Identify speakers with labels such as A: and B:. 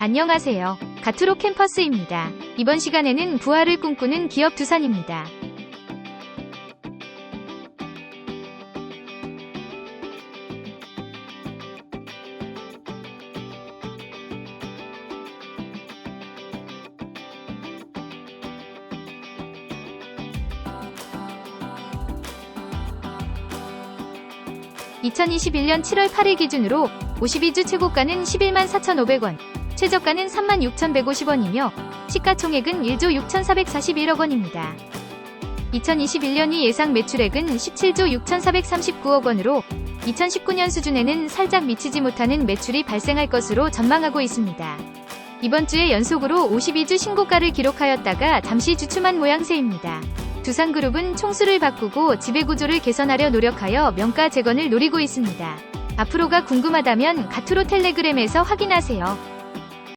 A: 안녕하세요. 가트로 캠퍼스입니다. 이번 시간에는 부활을 꿈꾸는 기업 두산입니다. (2021년 7월 8일) 기준으로 52주 최고가는 11만 4,500원, 최저가는 36,150원이며 시가총액은 1조 6,441억 원입니다. 2021년이 예상 매출액은 17조 6,439억 원으로 2019년 수준에는 살짝 미치지 못하는 매출이 발생할 것으로 전망하고 있습니다. 이번 주에 연속으로 52주 신고가를 기록하였다가 잠시 주춤한 모양새입니다. 두산그룹은 총수를 바꾸고 지배구조를 개선하려 노력하여 명가 재건을 노리고 있습니다. 앞으로가 궁금하다면 가투로 텔레그램에서 확인하세요.